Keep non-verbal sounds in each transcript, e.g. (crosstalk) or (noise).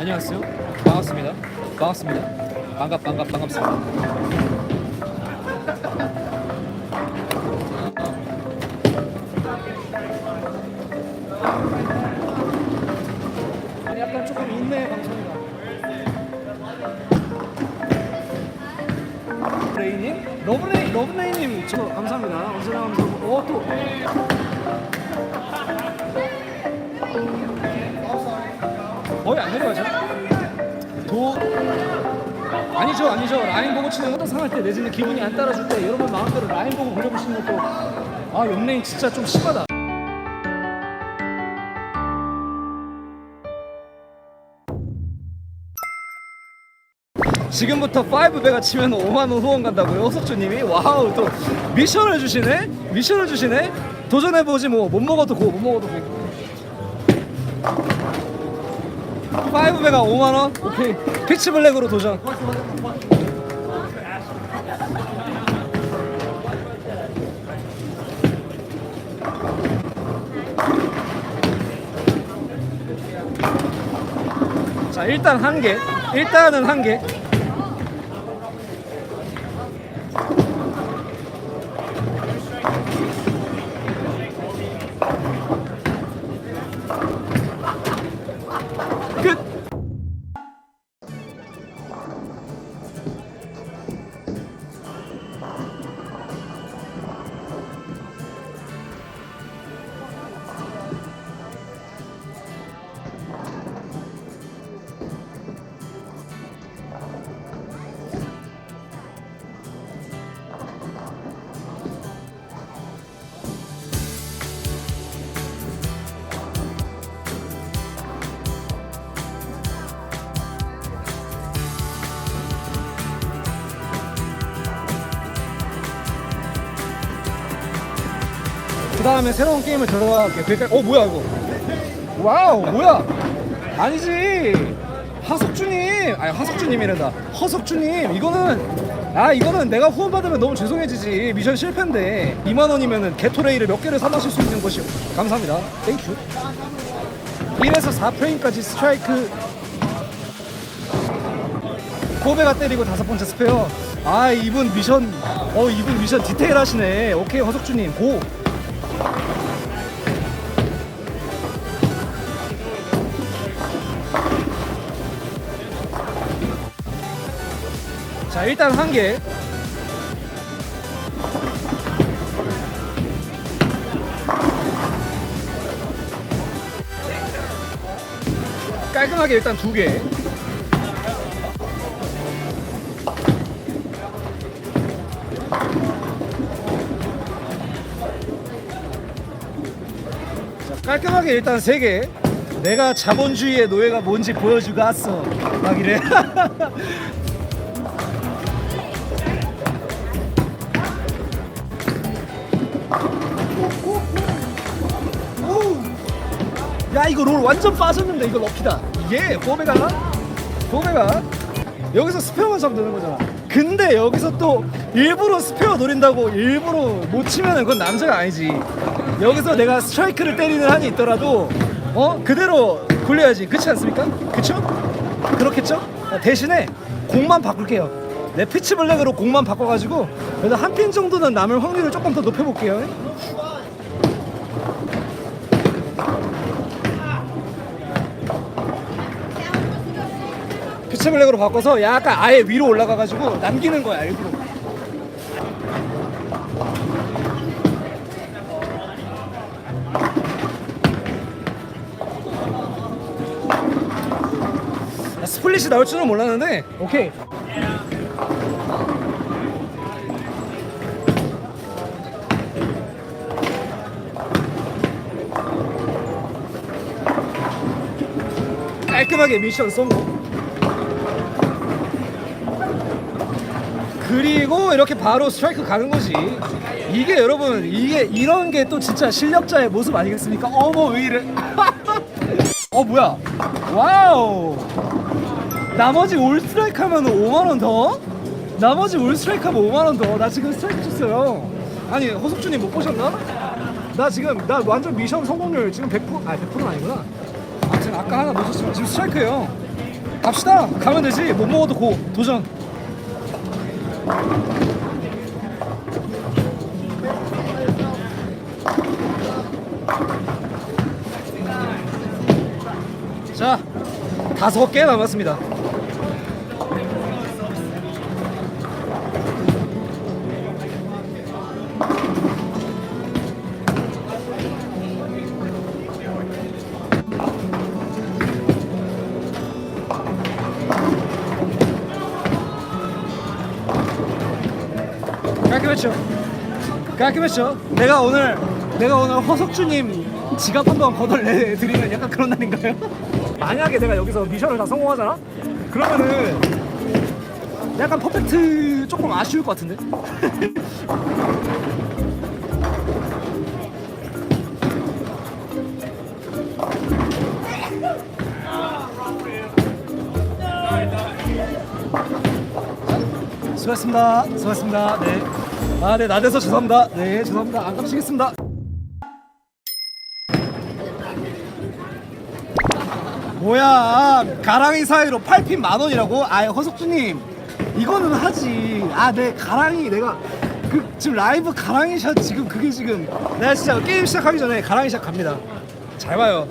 안녕하세요. 반갑습니다. 반갑습니다. 반갑 반갑 반갑습니다. 약간 조금 인내 방송이다. 레이님, 러브레이 러브레이님 저 감사합니다. 언제나 감사하고 어 또. 안 내려가죠? 도 아니죠 아니죠. 라인 보고 치는 것도 상할 때 내지는 기분이 안 따라줄 때 여러분 마음대로 라인 보고 굴려보시는 것도 아 옆레인 진짜 좀 심하다. 지금부터 5배가 치면 5만원 후원 간다고요 호석주님이? 와우 또 미션을 주시네? 미션을 주시네? 도전해보지 뭐. 못 먹어도 고못 먹어도 고 5배가 5만 원? 오케이. 피치 블랙으로 도전. 자 일단 한 개. 일단은 한 개 그 다음에 새로운 게임을 들어갈게. 그러니까 어 뭐야 이거? 와우 뭐야? 아니지. 하석주님, 아니 하석주님이란다. 허석주님, 이거는 아 이거는 내가 후원 받으면 너무 죄송해지지. 미션 실패인데 2만 원이면은 게토레이를 몇 개를 사 마실 수 있는 것이 감사합니다. 땡큐. 1에서 4프레임까지 스트라이크 코베가 때리고 다섯 번째 스페어. 아 이분 미션, 어 이분 미션 디테일하시네. 오케이 허석주님 고. 자 일단 한 개. 깔끔하게 일단 두 개. 자, 깔끔하게 일단 세 개. 내가 자본주의의 노예가 뭔지 보여주고 왔어. 막 이래. (laughs) 야 이거 롤 완전 빠졌는데 이거 럭키다. 이게 보베가? 보베가? 여기서 스페어만 잡으면 되는 거잖아. 근데 여기서 또 일부러 스페어 노린다고 일부러 못 치면은 그건 남자가 아니지. 여기서 내가 스트라이크를 때리는 한이 있더라도 어? 그대로 굴려야지. 그렇지 않습니까? 그쵸? 그렇겠죠? 어, 대신에 공만 바꿀게요. 내 피치 블랙으로 공만 바꿔가지고 그래도 한핀 정도는 남을 확률을 조금 더 높여볼게요 피치 블랙으로 바꿔서 약간 아예 위로 올라가가지고 남기는 거야 일부러. 아, 스플릿이 나올 줄은 몰랐는데 오케이. 깔끔하게 미션 성공 그리고 이렇게 바로 스트라이크 가는 거지. 이게 여러분 이게 이런 게 또 진짜 실력자의 모습 아니겠습니까? 어머 왜 이래? (laughs) 어 뭐야? 와우. 나머지 올 스트라이크 하면 5만 원 더? 나머지 올 스트라이크 하면 5만 원 더. 나 지금 스트라이크 쳤어요. 아니 허석준님 못 보셨나? 나 지금 나 완전 미션 성공률 지금 100% 아니 100%는 아니구나. 아무튼 아까 하나 놓쳤지만 지금 스트라이크예요. 갑시다. 가면 되지. 못 먹어도 고 도전. 자, 다섯 개 남았습니다. 깔끔했죠? 깔끔했죠? 내가 오늘 내가 오늘 허석주님 지갑 한번 거덜내 드리는 약간 그런 날인가요? (laughs) 만약에 내가 여기서 미션을 다 성공하잖아? 그러면은 약간 퍼펙트 조금 아쉬울 것 같은데? (laughs) 수고하셨습니다. 수고하셨습니다. 네. 아, 네, 나대서 죄송합니다. 네, 죄송합니다. 안 깜찍겠습니다. 뭐야, 가랑이 사이로 8핀 만 원이라고? 아, 허석주님, 이거는 하지. 아, 네, 가랑이 내가 그 지금 라이브 가랑이 샷 지금 그게 지금 내가 진짜 게임 시작하기 전에 가랑이 샷 갑니다. 잘 봐요.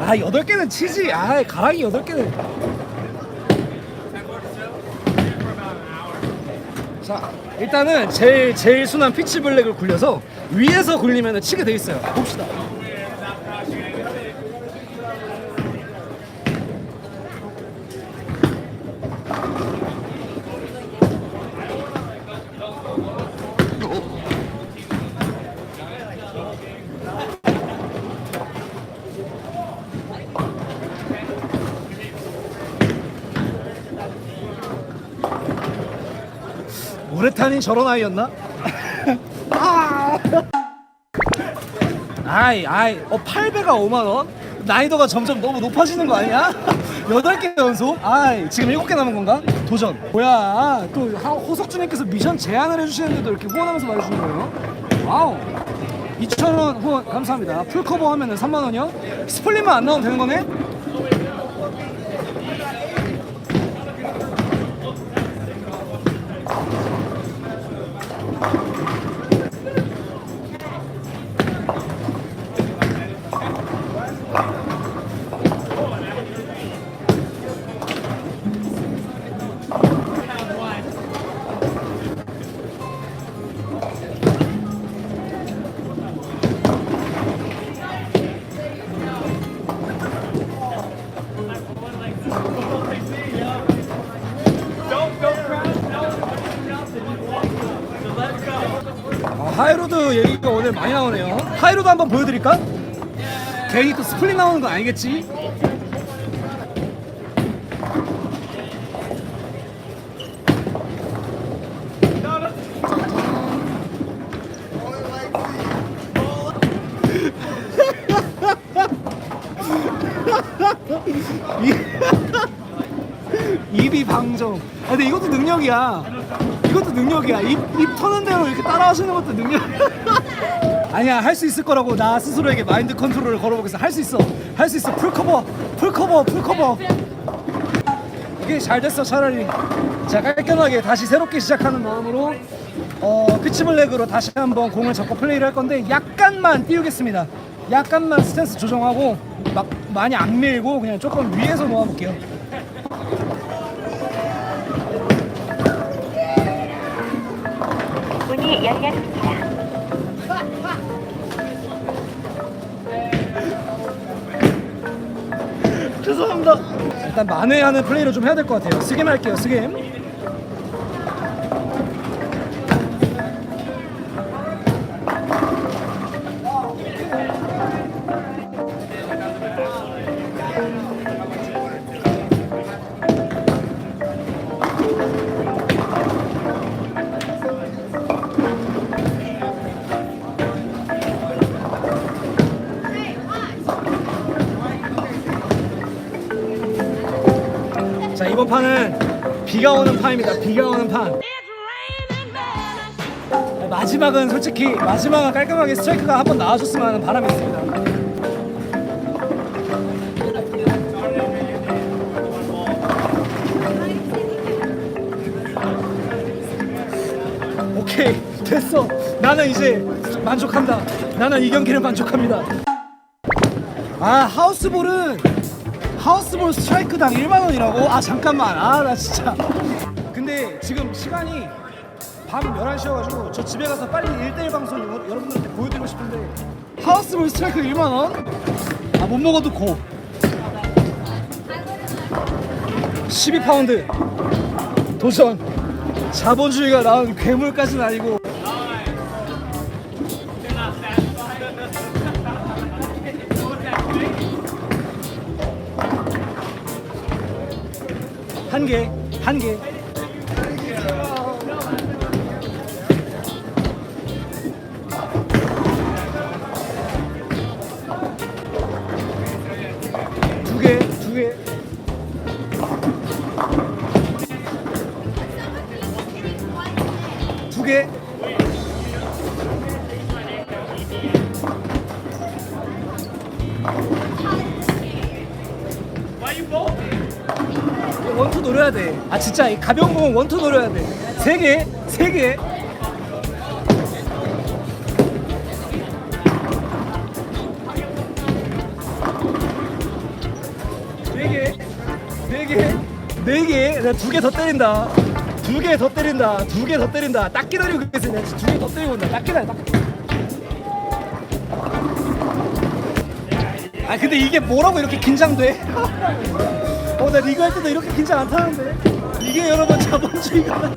아, 여덟 개는 치지. 아, 가랑이 여덟 개는. 자 일단은 제일 제일 순한 피치 블랙을 굴려서 위에서 굴리면 치게 돼 있어요. 봅시다 우레탄이 저런 아이였나? 아! 아이 아이 어 8배가 5만 원? 난이도가 점점 너무 높아지는 거 아니야? 8개 연속? 아이 지금 7개 남은 건가? 도전 뭐야 또 하- 호석주님께서 미션 제안을 해주시는데도 이렇게 후원하면서 말해주는 거예요? 와우 2,000원 후원 감사합니다 풀커버 하면은 3만 원이요? 스플릿만 안 나오면 되는 거네? 하이로드 얘기가 오늘 많이 나오네요. 하이로드 한번 보여드릴까? 괜히 또 스플릿 나오는 거 아니겠지? (laughs) 입이 방정. 아, 근데 이것도 능력이야. 이것도 능력이야. 입, 입 터는 대로 이렇게 따라하시는 것도 능력. (laughs) 아니야, 할 수 있을 거라고 나 스스로에게 마인드 컨트롤을 걸어보겠어. 할 수 있어. 할 수 있어. 풀커버, 풀커버, 풀커버. 이게 잘 됐어, 차라리. 자, 깔끔하게 다시 새롭게 시작하는 마음으로 어, 피치블랙으로 다시 한번 공을 잡고 플레이를 할 건데 약간만 띄우겠습니다. 약간만 스탠스 조정하고 막 많이 안 밀고 그냥 조금 위에서 놓아볼게요. 열렸습니다. 죄송합니다. 일단 만회하는 플레이를 좀 해야 될 것 같아요. 스겜 할게요. 스겜. 비가 오는 판입니다. 비가 오는 판. 네, 마지막은 솔직히 마지막은 깔끔하게 스트라이크가 한 번 나와줬으면 하는 바람이 있습니다. 오케이 됐어. 나는 이제 만족한다. 나는 이 경기를 만족합니다. 아 하우스볼은 하우스볼 스트라이크당 1만 원이라고? 아 잠깐만. 아 나 진짜. 근데 지금 시간이 밤 11시여가지고 저 집에 가서 빨리 1대1 방송 여- 여러분들한테 보여드리고 싶은데 하우스볼 스트라이크 1만 원? 아 못 먹어도 고. 12파운드 도전. 자본주의가 낳은 괴물까지는 아니고 한 개, 한 개. 노려야 돼. 아 진짜 이 가벼운 공은 원투 노려야 돼. 세 개, 세 개. 네 개, 네 개, 네 개. 내가 두 개 더 때린다. 두 개 더 때린다. 두 개 더 때린다. 딱 기다리고 있어. 내가 두개 더 때리고 온다. 딱 기다려. 딱. 아 근데 이게 뭐라고 이렇게 긴장돼? (laughs) 어, 나 리그 할 때도 이렇게 긴장 안 타는데. 이게 여러분 자본주의가.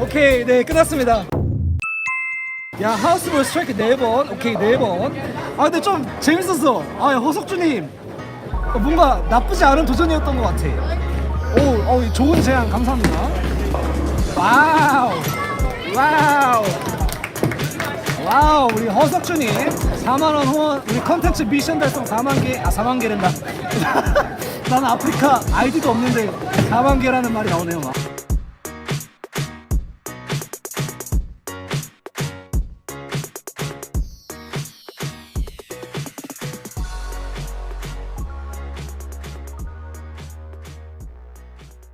오케이, 네, 끝났습니다. 야, 하우스볼 스트라이크 4번. 오케이, 4번. 아, 근데 좀 재밌었어. 아, 야, 허석주님. 어, 뭔가 나쁘지 않은 도전이었던 것 같아. 오, 어, 좋은 제안 감사합니다. 와우, 와우, 와우, 우리 허석주님 4만 원 후원, 우리 컨텐츠 미션 달성 4만 개, 아 4만 개랜다. (laughs) 난 아프리카 아이디도 없는데 4만 개라는 말이 나오네요. 막.